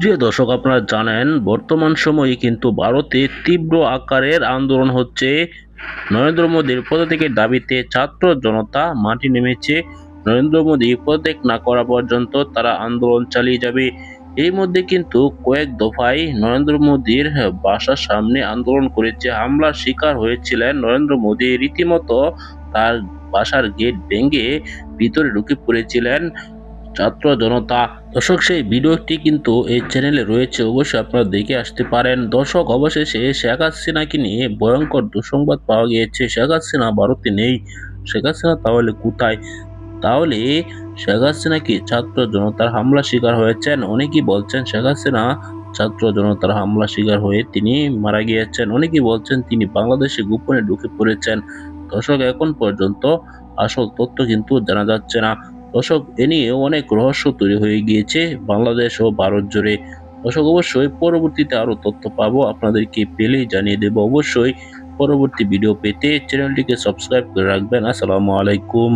প্রিয় দর্শক, আপনারা জানেন বর্তমান সময়ে কিন্তু ভারতে তীব্র আকারের আন্দোলন হচ্ছে। নরেন্দ্র মোদীর পদত্যাগের দাবিতে ছাত্র জনতা মাটি নেমেছে। নরেন্দ্র মোদী পদত্যাগ না করা পর্যন্ত তারা আন্দোলন চালিয়ে যাবে। এই মধ্যে কিন্তু কয়েক দফায় নরেন্দ্র মোদীর বাসার সামনে আন্দোলন করেছে। হামলার শিকার হয়েছিলেন নরেন্দ্র মোদী। রীতিমতো তার বাসার গেট ভেঙে ভিতরে ঢুকে পড়েছিলেন। ছাত্র জনতা, দর্শক, সেই ভিডিওটি কিন্তু এই চ্যানেলে রয়েছে, অবশ্যই আপনারা দেখে আসতে পারেন। দর্শক, অবশেষে শেখ হাসিনাকে নিয়ে ভয়ঙ্কর দুঃসংবাদ পাওয়া গিয়েছে। শেখ হাসিনা ভারতে নেই। শেখ হাসিনা তাহলে কোথায়? তাহলে শেখ হাসিনা কি ছাত্র জনতার হামলা শিকার হয়েছেন। অনেকেই বলছেন শেখ হাসিনা ছাত্র জনতার হামলা শিকার হয়ে তিনি মারা গিয়েছেন। অনেকেই বলছেন তিনি বাংলাদেশে গোপনে ঢুকে পড়েছেন। দর্শক, এখন পর্যন্ত আসল তথ্য কিন্তু জানা যাচ্ছে না। দর্শক এ নিয়ে অনেক রহস্য তৈরি হয়ে গিয়েছে বাংলাদেশ ও ভারত জুড়ে। অশোক, অবশ্যই পরবর্তীতে আরও তথ্য পাবো, আপনাদেরকে পেলেই জানিয়ে দেব। অবশ্যই পরবর্তী ভিডিও পেতে চ্যানেলটিকে সাবস্ক্রাইব করে রাখবেন। আসসালামু আলাইকুম।